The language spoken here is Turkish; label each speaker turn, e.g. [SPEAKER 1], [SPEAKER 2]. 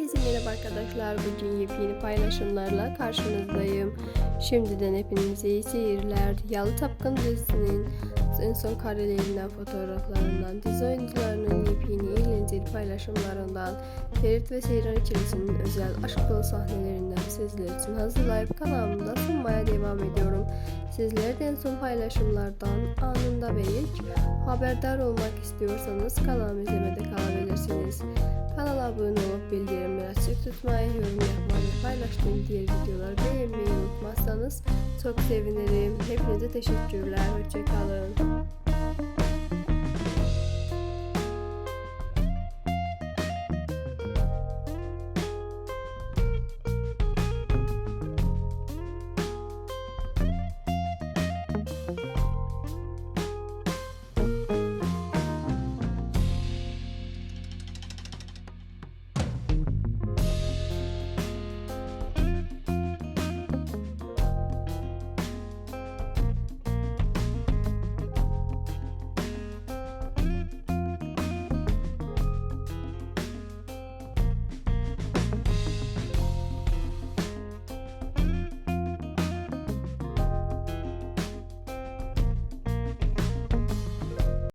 [SPEAKER 1] Herkese merhaba arkadaşlar. Bugün yepyeni paylaşımlarla karşınızdayım. Şimdiden hepinize iyi seyirler. Yalı Tapkın dizisinin en son karelerinden, fotoğraflarından, dizi oyuncularının yepyeni eğlenceli paylaşımlarından, Ferit ve Seyran ikilisinin özel aşk dolu sahnelerinden sizler için hazırlayıp kanalımda sunmaya devam ediyorum. Sizler de en son paylaşımlardan anında ve ilk haberdar olmak istiyorsanız kanalımı izlemede kalabilirsiniz. Kanala abone olup bildirimleri açık tutmayı, yorum yapmayı, paylaştığım diğer videoları beğenmeyi unutmazsanız çok sevinirim. Hepinize teşekkürler. Hoşçakalın.